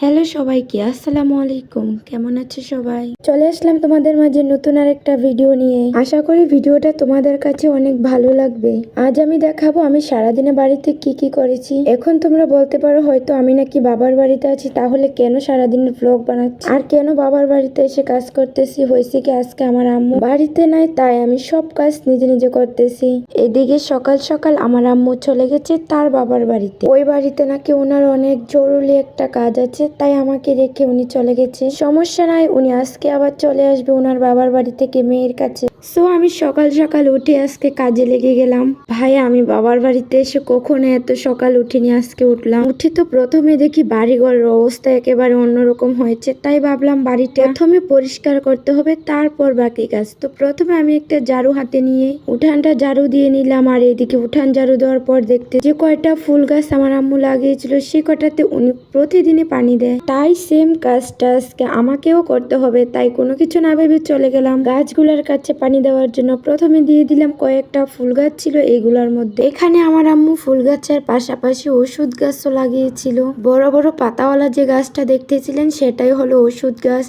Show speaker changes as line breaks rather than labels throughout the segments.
Hello সবাইকে, আসসালামু আলাইকুম। কেমন আছে সবাই? চলে আসলাম তোমাদের মাঝে নতুন আর একটা ভিডিও নিয়ে। আশা করি ভিডিওটা তোমাদের কাছে অনেক ভালো লাগবে। আজ আমি দেখাবো আমি সারাদিনে বাড়িতে কি কি করেছি। এখন তোমরা বলতে পারো হয়তো আমি নাকি বাবার বাড়িতে আছি, তাহলে কেন সারাদিনের ব্লগ বানাচ্ছি? আর কেন বাবার বাড়িতে এসে কাজ করতেছি? হয়েছে কি আজকে আমার আম্মু? বাড়িতে নাই, তাই আমি সব কাজ নিজে নিজে করতেছি। এদিকে সকাল সকাল আমার আম্মু চলে গেছে তার বাবার বাড়িতে। ওই বাড়িতে নাকি ওনার অনেক জরুরি একটা কাজ আছে তাই আমাকে রেখে উনি চলে গেছে। সমস্যা নাই, উনি আজকে আবার চলে আসবে ওনার বাবার বাড়ি থেকে মেয়ের কাছে। সো আমি সকাল সকাল উঠে আজকে কাজে লেগে গেলাম। ভাই, আমি বাবার বাড়িতে এসে কখনো এত সকাল উঠিনি, আজকে উঠলাম। উঠে তো প্রথমে দেখি বাড়িঘরের অবস্থা একেবারে অন্যরকম হয়েছে, তাই ভাবলাম বাড়িটা প্রথমে পরিষ্কার করতে হবে, তারপর বাকি কাজ। তো প্রথমে আমি একটা ঝাড়ু হাতে নিয়ে উঠানটা ঝাড়ু দিয়ে নিলাম, আর এইদিকে উঠান ঝাড়ু দেওয়ার পর দেখতে যে কয়টা ফুল গাছ আমার আম্মু লাগিয়েছিল, সে কটাতে উনি প্রতিদিনই পানি দেয়। তাই সেম কাজটা আজকে আমাকেও করতে হবে, তাই কোনো কিছু না ভেবে চলে গেলাম। গাছগুলোর কাছে পানি দেওয়ার জন্য প্রথমে দিয়ে দিলাম কয়েকটা ফুল গাছ ছিল এগুলোর মধ্যে। এখানে আমার আম্মু ফুল গাছের পাশাপাশি ওষুধ গাছও লাগিয়েছিল। বড় বড় পাতাওয়ালা যে গাছটা দেখতেছিলেন সেটাই হলো ওষুধ গাছ।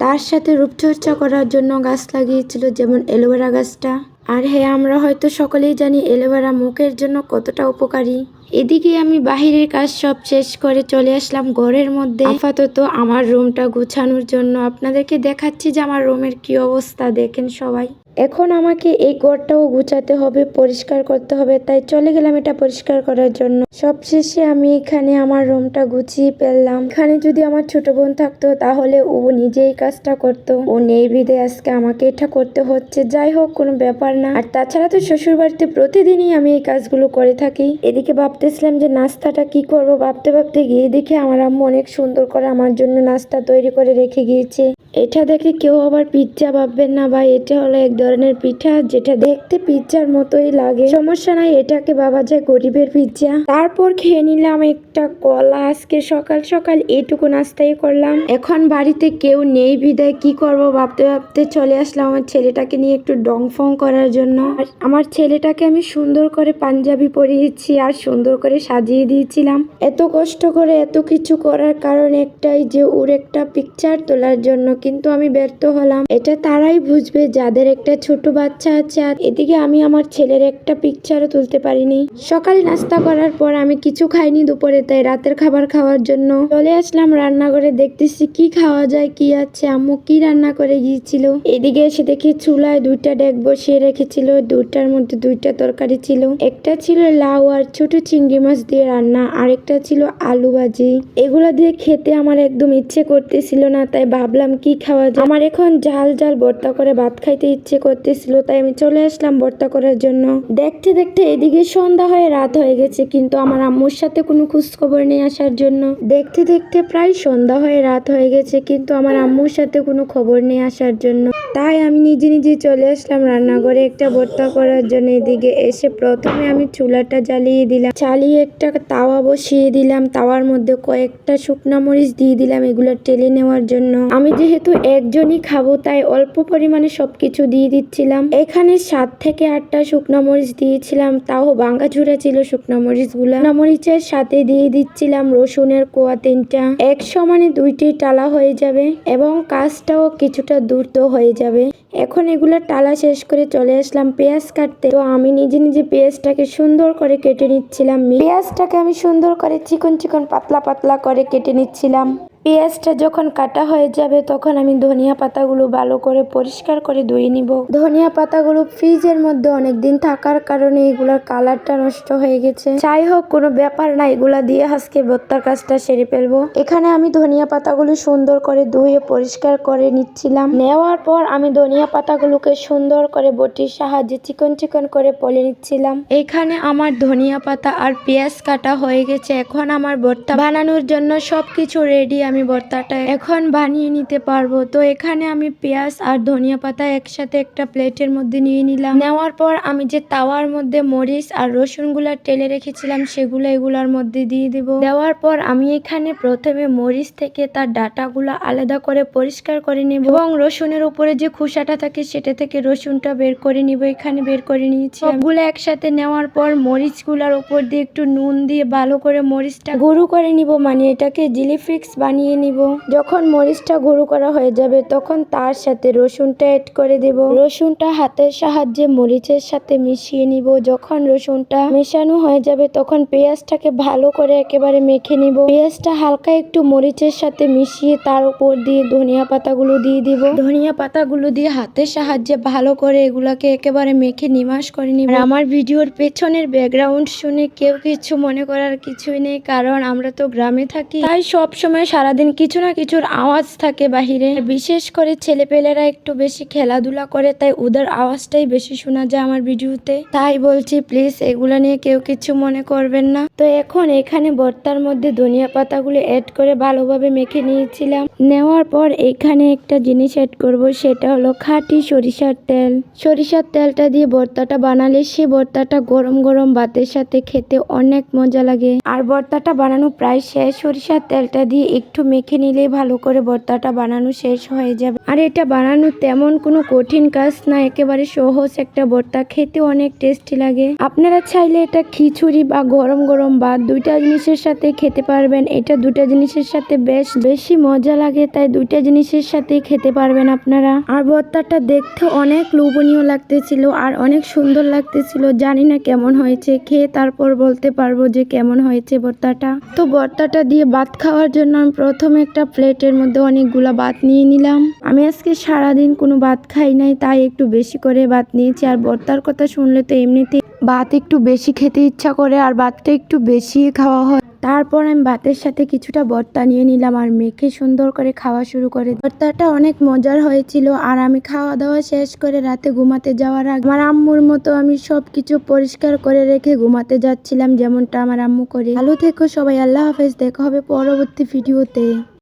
তার সাথে রূপচর্চা করার জন্য গাছ লাগিয়েছিল যেমন এলোভেরা গাছটা। আর হ্যাঁ আমরা হয়তো সকলেই জানি এলোভেরা মুখের জন্য কতটা উপকারী। এদিকে আমি বাহিরের কাজ সব শেষ করে চলে আসলাম ঘরের মধ্যে। আপাতত আমার রুমটা গুছানোর জন্য আপনাদেরকে দেখাচ্ছি যে আমার রুমের কি অবস্থা, দেখেন সবাই। এখন আমাকে এই ঘরটাও গুছাতে হবে, পরিষ্কার করতে হবে, তাই চলে গেলাম এটা পরিষ্কার করার জন্য। সবশেষে আমি এখানে আমার রুমটা গুছিয়ে ফেললাম। এখানে যদি আমার ছোট বোন থাকতো, তাহলে ও নিজেই কাজটা করতো। ও নেই বিদে আজকে আমাকে এটা করতে হচ্ছে। যাই হোক, কোনো ব্যাপার না। আর তাছাড়া তো শ্বশুর বাড়িতে প্রতিদিনই আমি এই কাজগুলো করে থাকি। এদিকে ভাবতেছিলাম যে নাস্তাটা কি করব? ভাবতে ভাবতে গিয়ে দেখে আমার আম্মু অনেক সুন্দর করে আমার জন্য নাস্তা তৈরি করে রেখে গিয়েছে। এটা দেখে কেউ আবার পিৎজা ভাববেন না ভাই, এটা হলো এক ধরনের পিঠা যেটা দেখতে পিৎজার মতোই লাগে। সমস্যা নাই, এটাকে বাবা যায় গরিবের পিৎজা। তারপর খেয়ে নিলাম একটা কলা। আজকে সকাল সকাল এইটুকু নাস্তাই করলাম। এখন বাড়িতে কেউ নেই বিদায়, কি করব ভাবতে ভাবতে চলে আসলাম আমার ছেলেটাকে নিয়ে একটু ডং ফং করার জন্য। আর আমার ছেলেটাকে আমি সুন্দর করে পাঞ্জাবি পরিয়েছি আর সুন্দর করে সাজিয়ে দিয়েছিলাম। এত কষ্ট করে এত কিছু করার কারণ একটাই যে ওর একটা পিকচার তোলার জন্য কিন্তু আমি ব্যর্থ হলাম। এটা তারাই বুঝবে যাদের একটা ছোট বাচ্চা আছে আর এদিকে আমি আমার ছেলের একটা পিকচারও তুলতে পারিনি। সকালে নাস্তা করার পর আমি কিছু খাইনি দুপুরে, তাই রাতের খাবার খাওয়ার জন্য চলে আসলাম রান্নাঘরে। দেখতেছি কি খাওয়া যায়, কি আছে? আম্মু কি রান্না করে গিয়েছিল? এদিকে এসে দেখি চুলায় দুইটা ডেক বসিয়ে রেখেছিল। দুইটার মধ্যে দুইটা তরকারি ছিল। একটা ছিল লাউ আর ছোট চিংড়ি মাছ দিয়ে রান্না, আরেকটা ছিল আলু ভাজি। এগুলা দিয়ে খেতে আমার একদম ইচ্ছে করতেছিল না, তাই ভাবলাম কি খাওয়া যায়? আমার এখন ঝাল ঝাল ভর্তা করে ভাত খাইতে ইচ্ছে করতেছিল, তাই আমি চলে আসলাম ভর্তা করার জন্য। দেখতে দেখতে এদিকে সন্ধ্যা হয়ে রাত হয়ে গেছে, কিন্তু আমার আম্মুর সাথে কোনো খোঁজ নেই আসার জন্য। দেখতে দেখতে প্রায় সন্ধ্যা হয়ে রাত হয়ে গেছে, কিন্তু আমার আম্মুর সাথে কোনো খবর নেই আসার জন্য। তাই আমি নিজে নিজে চলে আসলাম রান্নাঘরে একটা ভর্তা করার জন্য। এদিকে এসে প্রথমে আমি চুলাটা জ্বালিয়ে দিলাম, চালিয়ে একটা তাওয়া বসিয়ে দিলাম। তাওয়ার মধ্যে কয়েকটা শুকনা মরিচ দিয়ে দিলাম এগুলো টেলে নেওয়ার জন্য। আমি যেহেতু একজনই খাব, তাই অল্প পরিমাণে সবকিছু দিয়ে দিচ্ছিলাম। এখানে সাত থেকে আটটা শুকনো মরিচ দিয়েছিলাম, তাও বাঙ্গা ঝুড়া ছিল শুকনো মরিচগুলা মরিচের সাথে দিয়ে দিচ্ছিলাম রসুনের কোয়া তিনটা। এক সমানে দুইটি টালা হয়ে যাবে এবং কাজটাও কিছুটা দ্রুত হয়ে যাবে। এখন এগুলো টালা শেষ করে চলে আসলাম পেঁয়াজ কাটতে। তো আমি নিজে নিজে পেঁয়াজটাকে সুন্দর করে কেটে নিচ্ছিলাম। পেঁয়াজটাকে আমি সুন্দর করে চিকন চিকন পাতলা পাতলা করে কেটে নিচ্ছিলাম। পেঁয়াজটা যখন কাটা হয়ে যাবে, তখন আমি ধনিয়া পাতাগুলো ভালো করে পরিষ্কার করে ধুয়ে নিব। ধনিয়া পাতাগুলো ফ্রিজের মধ্যে অনেক দিন থাকার কারণে এগুলোর কালারটা নষ্ট হয়ে গেছে। যাই হোক, কোনো ব্যাপার না, এগুলা দিয়ে আজকে ভর্তার কাজটা সেরে ফেলব। এখানে আমি ধনিয়া পাতাগুলো সুন্দর করে ধুয়ে পরিষ্কার করে নিচ্ছিলাম। নেওয়ার পর আমি ধনিয়া পাতাগুলোকে সুন্দর করে বটির সাহায্যে চিকন চিকন করে পলে নিচ্ছিলাম। এখানে আমার ধনিয়া পাতা আর পেঁয়াজ কাটা হয়ে গেছে। এখন আমার ভর্তা বানানোর জন্য সবকিছু রেডি আমি ভর্তাটা এখন বানিয়ে নিতে পারব। তো এখানে আমি পেঁয়াজ আর ধনিয়া পাতা একসাথে একটা প্লেটের মধ্যে নিয়ে নিলাম। নেওয়ার পর আমি যে তাওয়ার মধ্যে মরিচ আর রসুনগুলা টেলে রেখেছিলাম, সেগুলো এগুলার মধ্যে দিয়ে দিব। দেওয়ার পর আমি এখানে প্রথমে মরিচ থেকে তার ডাটাগুলো আলাদা করে পরিষ্কার করে নেব এবং রসুনের উপরে যে খোসাটা থাকে, সেটা থেকে রসুনটা বের করে নিব। এখানে বের করে নিয়েছি সবগুলো একসাথে নেওয়ার পর মরিচগুলার উপর দিয়ে একটু নুন দিয়ে ভালো করে মরিচটা গুঁড়ো করে নিব মানে এটাকে জিলি ফিক্স বানিয়ে নিয়ে নিব। যখন মরিচটা গুঁড়ো করা হয়ে যাবে, তখন তার সাথে রসুনটা অ্যাড করে দেব। রসুনটা হাতের সাহায্যে মরিচের সাথে মিশিয়ে নিব। যখন রসুনটা মেশানো হয়ে যাবে, তখন পেঁয়াজটাকে ভালো করে একেবারে মেখে নিব। পেঁয়াজটা হালকা একটু মরিচের সাথে মিশিয়ে তার উপর দিয়ে ধনিয়া পাতাগুলো দিয়ে দিব। ধনিয়া পাতাগুলো দিয়ে হাতের সাহায্যে ভালো করে এগুলাকে একেবারে মেখে নিমাস করে নিব। আমার ভিডিওর পেছনের ব্যাকগ্রাউন্ড শুনে কেউ কিছু মনে করার কিছুই নেই, কারণ আমরা তো গ্রামে থাকি। তাই সব সময় সারাদিন কিছু না কিছুর আওয়াজ থাকে বাহিরে। বিশেষ করে ছেলেপেলেরা একটু বেশি খেলাধুলা করে, তাই ওদের আওয়াজটাই বেশি শোনা যায় আমার ভিডিওতে। তাই বলছি প্লিজ এগুলো নিয়ে কেউ কিছু মনে করবেন না। তো এখন এখানে ভর্তার মধ্যে ধনিয়া পাতাগুলো অ্যাড করে ভালোভাবে মেখে নিয়েছিলাম। নেওয়ার পর এখানে একটা জিনিস অ্যাড করব, সেটা হলো খাঁটি সরিষার তেল। সরিষার তেলটা দিয়ে ভর্তাটা বানালে সে ভর্তাটা গরম গরম ভাতের সাথে খেতে অনেক মজা লাগে। আর ভর্তাটা বানানো প্রায় শেষ, সরিষার তেলটা দিয়ে একটু মেখে নিলেই ভালো করে ভর্তাটা বানানো শেষ হয়ে যাবে। আর এটা বানানো তেমন কোনো কঠিন কাজ না, একেবারে সহজ একটা ভর্তা খেতে অনেক টেস্টি লাগে। আপনারা চাইলে এটা খিচুড়ি বা গরম গরম ভাত দুইটা জিনিসের সাথে খেতে পারবেন। এটা দুটা জিনিসের সাথে বেশ বেশি মজা লাগে, তাই দুইটা জিনিসের সাথেই খেতে পারবেন আপনারা। আর ভর্তাটা দেখতে অনেক লোভনীয় লাগতেছিল আর অনেক সুন্দর লাগতেছিল। জানি না কেমন হয়েছে, খেয়ে তারপর বলতে পারব যে কেমন হয়েছে ভর্তাটা তো ভর্তাটা দিয়ে ভাত খাওয়ার জন্য আমি প্রথমে একটা প্লেটের মধ্যে অনেকগুলা ভাত নিয়ে নিলাম। আমি আজকে সারাদিন কোনো ভাত খাই নাই, তাই একটু বেশি করে ভাত নিয়েছি। আর বর্তার কথা শুনলে তো এমনিতে ভাত একটু বেশি খেতে ইচ্ছা করে, আর ভাতটা একটু বেশি খাওয়া হয়। তারপর আমি ভাতের সাথে কিছুটা বর্তা নিয়ে নিলাম আর মেখে সুন্দর করে খাওয়া শুরু করে বর্তাটা অনেক মজার হয়েছিল আর আমি খাওয়া দাওয়া শেষ করে রাতে ঘুমাতে যাওয়ার আগে আমার আম্মুর মতো আমি সব কিছু পরিষ্কার করে রেখে ঘুমাতে যাচ্ছিলাম, যেমনটা আমার আম্মু করে। ভালো থেকো সবাই, আল্লাহ হাফেজ, দেখা হবে পরবর্তী ভিডিওতে।